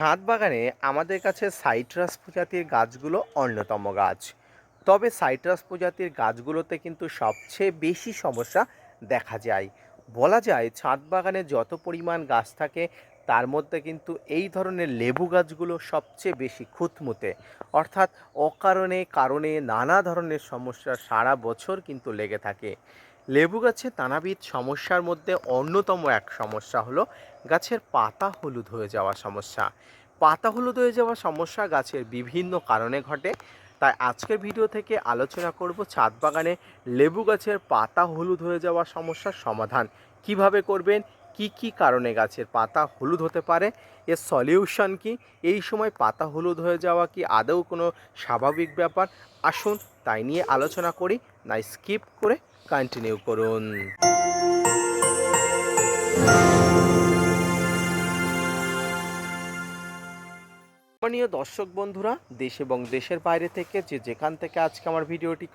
ছাদ বাগানে আমাদের কাছে সাইট্রাস প্রজাতির গাছগুলো অন্যতম গাছ। তবে সাইট্রাস প্রজাতির গাছগুলোতে কিন্তু সবচেয়ে বেশি সমস্যা দেখা যায়। বলা যায় ছাদ বাগানে যত পরিমাণ গাছ থাকে, তার মধ্যে কিন্তু এই ধরনের লেবু গাছগুলো সবচেয়ে বেশি খুঁতমুতে। অর্থাৎ অকারণে কারণে নানা ধরনের সমস্যা সারা বছর কিন্তু লেগে থাকে। লেবু গাছে নানাবিধ সমস্যার মধ্যে অন্যতম এক সমস্যা হলো গাছের পাতা হলুদ হয়ে যাওয়া সমস্যা। পাতা হলুদ হয়ে যাওয়া সমস্যা গাছের বিভিন্ন কারণে ঘটে। তাই আজকের ভিডিও থেকে আলোচনা করব ছাদ বাগানে লেবু গাছের পাতা হলুদ হয়ে যাওয়া সমস্যার সমাধান। কীভাবে করবেন? কি কি কারণে গাছের পাতা হলুদ হতে পারে? এর সলিউশন কি? এই সময় পাতা হলুদ হয়ে যাওয়া কি আদৌ কোনো স্বাভাবিক ব্যাপার? আসুন তাই নিয়ে আলোচনা করি। না স্কিপ করে কন্টিনিউ করুন। সম্মানীয় দর্শক বন্ধুরা, দেশ এবং দেশের বাইরে থেকে যে যেখান থেকে আজকে আমার ভিডিওটি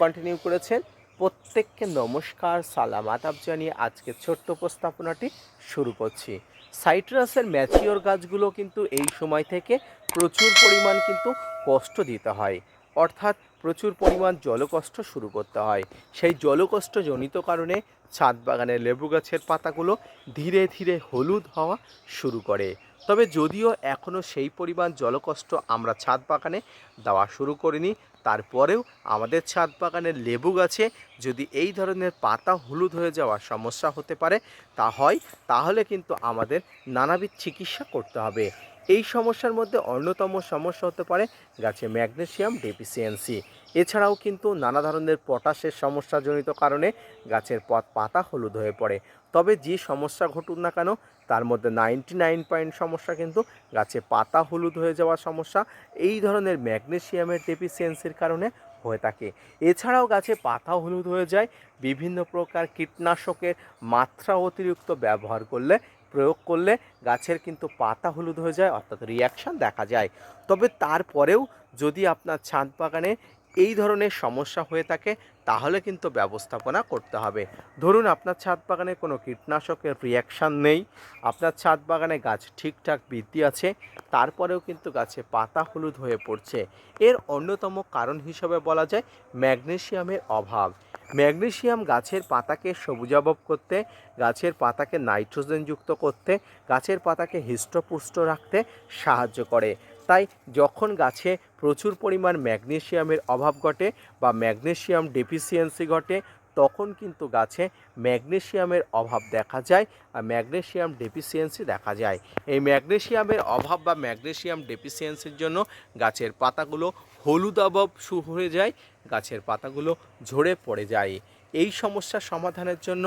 কন্টিনিউ করেছেন, প্রত্যেককে নমস্কার, সালাম, আদাব জানিয়ে আজকে ছোট্ট উপস্থাপনাটি শুরু করছি। সাইট্রাসের ম্যাচিওর গাছগুলো কিন্তু এই সময় থেকে প্রচুর পরিমাণ কিন্তু কষ্ট দিতে হয়। অর্থাৎ প্রচুর পরিমাণ জলকষ্ট শুরু করতে হয়। সেই জলকষ্ট জনিত কারণে ছাদ বাগানের লেবু গাছের পাতাগুলো ধীরে ধীরে হলুদ হওয়া শুরু করে। তবে যদিও এখনও সেই পরিমাণ জলকষ্ট আমরা ছাদ বাগানে দেওয়া শুরু করিনি, তারপরেও আমাদের ছাদ বাগানের লেবু গাছে যদি এই ধরনের পাতা হলুদ হয়ে যাওয়ার সমস্যা হতে পারে, তা হয়, তাহলে কিন্তু আমাদের নানাবিধ চিকিৎসা করতে হবে। এই সমস্যার মধ্যে অন্যতম সমস্যা হতে পারে গাছে ম্যাগনেসিয়াম ডেফিসিয়েন্সি। এছাড়াও কিন্তু নানা ধরনের পটাশের সমস্যাজনিত কারণে গাছের পথ পাতা হলুদ হয়ে পড়ে। তবে যে সমস্যা ঘটুক না কেন, তার মধ্যে নাইনটি নাইন পয়েন্ট সমস্যা কিন্তু গাছে পাতা হলুদ হয়ে যাওয়ার সমস্যা, এই ধরনের ম্যাগনেসিয়ামের ডেফিসিয়েন্সির কারণে হয়ে থাকে। এছাড়াও গাছে পাতা হলুদ হয়ে যায়, বিভিন্ন প্রকার কীটনাশকের মাত্রা অতিরিক্ত ব্যবহার করলে, প্রয়োগ করলে গাছের কিন্তু পাতা হলুদ হয়ে যায়, অর্থাৎ রিয়াকশান দেখা যায়। তবে তারপরেও যদি আপনার ছাদ বাগানে এই ধরনের সমস্যা হয়ে থাকে, তাহলে কিন্তু ব্যবস্থাপনা করতে হবে। ধরুন আপনার ছাদ বাগানে কোনো কীটনাশকের রিয়াকশান নেই, আপনার ছাদ বাগানে গাছ ঠিকঠাক বৃদ্ধি আছে, তারপরেও কিন্তু গাছে পাতা হলুদ হয়ে পড়ছে। এর অন্যতম কারণ হিসেবে বলা যায় ম্যাগনেসিয়ামের অভাব। ম্যাগনেসিয়াম গাছের পাতাকে সবুজাবব করতে, গাছের পাতাকে নাইট্রোজেনযুক্ত করতে, গাছের পাতাকে হৃষ্টপুষ্ট রাখতে সাহায্য করে। তাই যখন গাছে প্রচুর পরিমাণ ম্যাগনেসিয়ামের অভাব ঘটে বা ম্যাগনেসিয়াম ডেফিসিয়েন্সি ঘটে, তখন কিন্তু গাছে ম্যাগনেসিয়ামের অভাব দেখা যায় আর ম্যাগনেসিয়াম ডেফিসিয়েন্সি দেখা যায়। এই ম্যাগনেসিয়ামের অভাব বা ম্যাগনেসিয়াম ডেফিসিয়েন্সির জন্য গাছের পাতাগুলো হলুদ অভাব শুরু হয়ে যায়, গাছের পাতাগুলো ঝরে পড়ে যায়। এই সমস্যার সমাধানের জন্য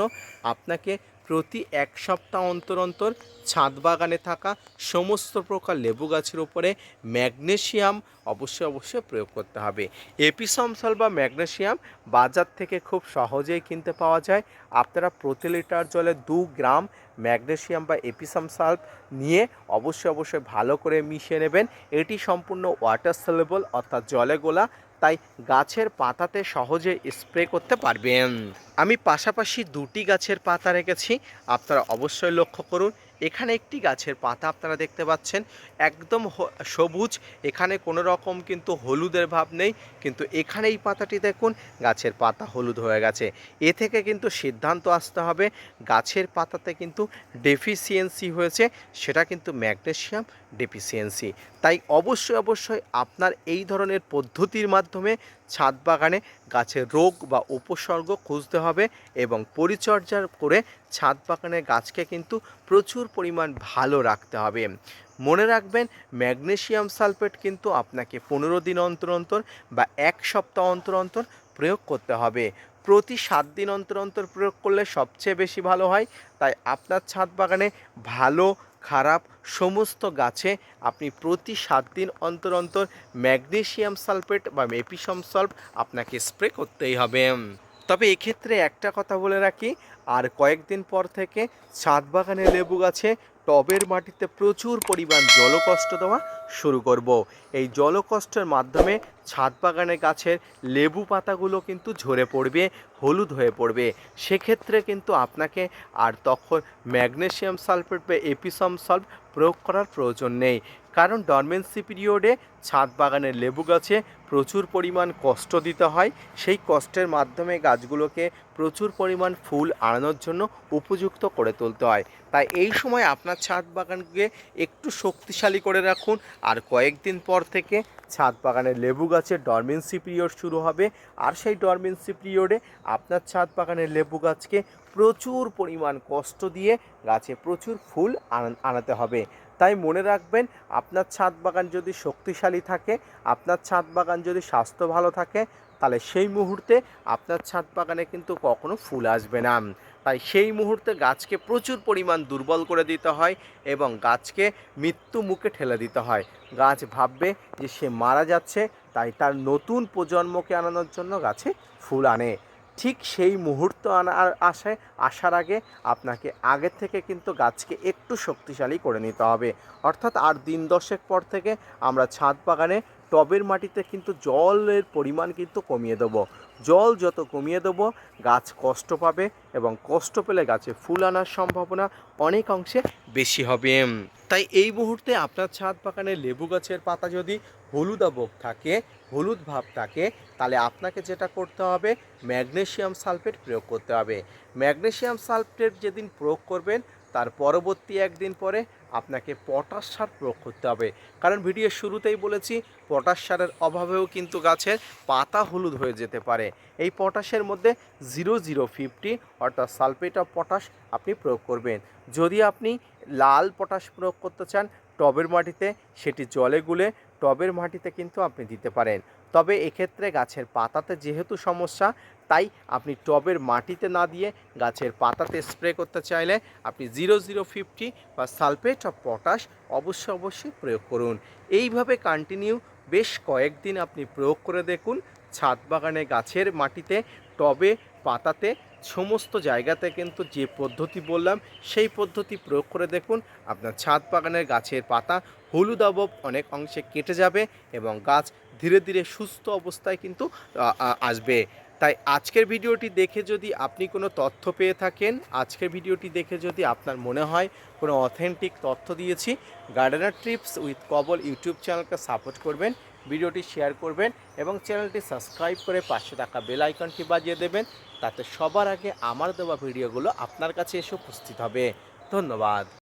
আপনাকে প্রতি এক সপ্তাহ অন্তর অন্তর ছাদ বাগানে থাকা সমস্ত প্রকার লেবু গাছের উপরে ম্যাগনেশিয়াম অবশ্যই অবশ্যই প্রয়োগ করতে হবে। এপিসমসল বা ম্যাগনেসিয়াম বাজার থেকে খুব সহজেই কিনতে পাওয়া যায়। আপনারা প্রতি লিটার জলে দু গ্রাম ম্যাগনেশিয়াম বা এপিসাম সাল্প নিয়ে অবশ্যই অবশ্যই ভালো করে মিশিয়ে নেবেন। এটি সম্পূর্ণ ওয়াটার সেলেবল অর্থাৎ জলে গোলা। তাই গাছের পাতাতে সহজে স্প্রে করতে পারবেন। আমি পাশাপাশি দুটি গাছের পাতা রেখেছি, আপনারা অবশ্যই লক্ষ্য করুন। এখানে একটি গাছের পাতা আপনারা দেখতে পাচ্ছেন, একদম সবুজ, এখানে কোনো রকম কিন্তু হলুদের ভাব নেই, কিন্তু এখানে এই পাতাটি দেখুন, গাছের পাতা হলুদ হয়ে গেছে। এ থেকে কিন্তু সিদ্ধান্ত আসতে হবে, গাছের পাতাতে কিন্তু ডেফিসিয়েন্সি হয়েছে, সেটা কিন্তু ম্যাগনেসিয়াম ডেফিসিয়েন্সি তাই অবশ্যই অবশ্যই আপনার এই ধরনের পদ্ধতির মাধ্যমে ছাদ বাগানে গাছের রোগ বা উপসর্গ খুঁজতে হবে এবং পরিচর্যা করে ছাদ বাগানের গাছকে কিন্তু প্রচুর পরিমাণ ভালো রাখতে হবে। মনে রাখবেন, ম্যাগনেসিয়াম সালফেট কিন্তু আপনাকে পনেরো দিন অন্তর অন্তর বা এক সপ্তাহ অন্তর অন্তর প্রয়োগ করতে হবে। প্রতি সাত দিন অন্তর অন্তর প্রয়োগ করলে সবচেয়ে বেশি ভালো হয়। তাই আপনার ছাদ বাগানে ভালো খারাপ সমস্ত গাছে আপনি প্রতি সাত দিন অন্তর অন্তর ম্যাগনেশিয়াম সালফেট বা মেপিসম সল্ভ আপনাকে স্প্রে করতেই হবে। তবে এক্ষেত্রে একটা কথা বলে রাখি, আর কয়েকদিন পর থেকে ছাদ বাগানে লেবু গাছে টবের মাটিতে প্রচুর পরিমাণ জলকষ্ট দেওয়া শুরু করব। এই জলকষ্টের মাধ্যমে ছাদ বাগানে গাছের লেবু পাতাগুলো কিন্তু ঝরে পড়বে, হলুদ হয়ে পড়বে। সেক্ষেত্রে কিন্তু আপনাকে আর তখন ম্যাগনেসিয়াম সালফেট বা এপিসম সলভ প্রয়োগ করার প্রয়োজন নেই। কারণ ডরমেন্সি পিরিয়ডে ছাদ বাগানের লেবু গাছে প্রচুর পরিমাণ কষ্ট দিতে হয়। সেই কষ্টের মাধ্যমে গাছগুলোকে প্রচুর পরিমাণ ফুল আনানোর জন্য উপযুক্ত করে তুলতে হয়। তাই এই সময় আপনার ছাদ বাগানকে একটু শক্তিশালী করে রাখুন। আর কয়েকদিন পর থেকে ছাদ বাগানের লেবু গাছের ডরমেন্সি পিরিয়ড শুরু হবে। আর সেই ডরমেন্সি পিরিয়ডে আপনার ছাদ বাগানের লেবু গাছকে প্রচুর পরিমাণ কষ্ট দিয়ে গাছে প্রচুর ফুল আনাতে হবে। তাই মনে রাখবেন, আপনার ছাদ বাগান যদি শক্তিশালী থাকে, আপনার ছাদ বাগান যদি স্বাস্থ্য ভালো থাকে, তাহলে সেই মুহূর্তে আপনার ছাদ বাগানে কিন্তু কখনো ফুল আসবে না। তাই সেই মুহূর্তে গাছকে প্রচুর পরিমাণ দুর্বল করে দিতে হয় এবং গাছকে মৃত্যু মুখে ঠেলে দিতে হয়। গাছ ভাববে যে সে মারা যাচ্ছে, তাই তার নতুন প্রজন্মকে আনানোর জন্য গাছে ফুল আনে। ঠিক সেই মুহূর্ত আনার আসে, আসার আগে আপনাকে আগের থেকে কিন্তু গাছকে একটু শক্তিশালী করে নিতে হবে। অর্থাৎ আর দিন দশেক পর থেকে আমরা ছাদ বাগানে টবের মাটিতে কিন্তু জলের পরিমাণ কিন্তু কমিয়ে দেবো। জল যত কমিয়ে দেবো, গাছ কষ্ট পাবে এবং কষ্ট পেলে গাছে ফুল আনার সম্ভাবনা অনেক অংশে বেশি হবে। তাই এই মুহূর্তে আপনার ছাদ বাগানে লেবু গাছের পাতা যদি হলুদ আবক থাকে, হলুদ ভাব থাকে, তাহলে আপনাকে যেটা করতে হবে, ম্যাগনেসিয়াম সালফেট প্রয়োগ করতে হবে। ম্যাগনেসিয়াম সালফেট যেদিন প্রয়োগ করবেন তার পরবর্তী একদিন পরে আপনাকে পটাশ সার প্রয়োগ করতে হবে। কারণ ভিডিওর শুরুতেই বলেছি, পটাশ সারের অভাবেও কিন্তু গাছের পাতা হলুদ হয়ে যেতে পারে। এই পটাশের মধ্যে জিরো জিরো ফিফটি অর্থাৎ সালফেট অফ পটাশ আপনি প্রয়োগ করবেন। যদি আপনি লাল পটাশ প্রয়োগ করতে চান, টবের মাটিতে সেটি জলে গুলে টবের মাটিতে কিন্তু আপনি দিতে পারেন। তবে এক্ষেত্রে গাছের পাতাতে যেহেতু সমস্যা তাই আপনি টবের মাটিতে না দিয়ে গাছের পাতাতে স্প্রে করতে চাইলে আপনি জিরো জিরো ফিফটি বা সালফেট অফ পটাশ অবশ্যই অবশ্যই প্রয়োগ করুন। এইভাবে কন্টিনিউ বেশ কয়েকদিন আপনি প্রয়োগ করে দেখুন, ছাদ বাগানে গাছের মাটিতে, টবে, পাতাতে, সমস্ত জায়গাতে কিন্তু যে পদ্ধতি বললাম, সেই পদ্ধতি প্রয়োগ করে দেখুন, আপনার ছাদ বাগানের গাছের পাতা হলুদ অবব অনেক অংশে কেটে যাবে এবং গাছ ধীরে ধীরে সুস্থ অবস্থায় কিন্তু আসবে। তাই আজকের ভিডিওটি দেখে যদি আপনি কোনো তথ্য পেয়ে থাকেন, আজকের ভিডিওটি দেখে যদি আপনার মনে হয় কোনো অথেন্টিক তথ্য দিয়েছি গার্ডেনার ট্রিপস উইথ কবল ইউটিউব চ্যানেলকে সাপোর্ট করবেন, ভিডিওটি শেয়ার করবেন এবং চ্যানেলটি সাবস্ক্রাইব করে পাশে থাকা বেল আইকনটি বাজিয়ে দেবেন, তাতে সবার আগে আমার দেওয়া ভিডিওগুলো আপনার কাছে এসে উপস্থিত হবে। ধন্যবাদ।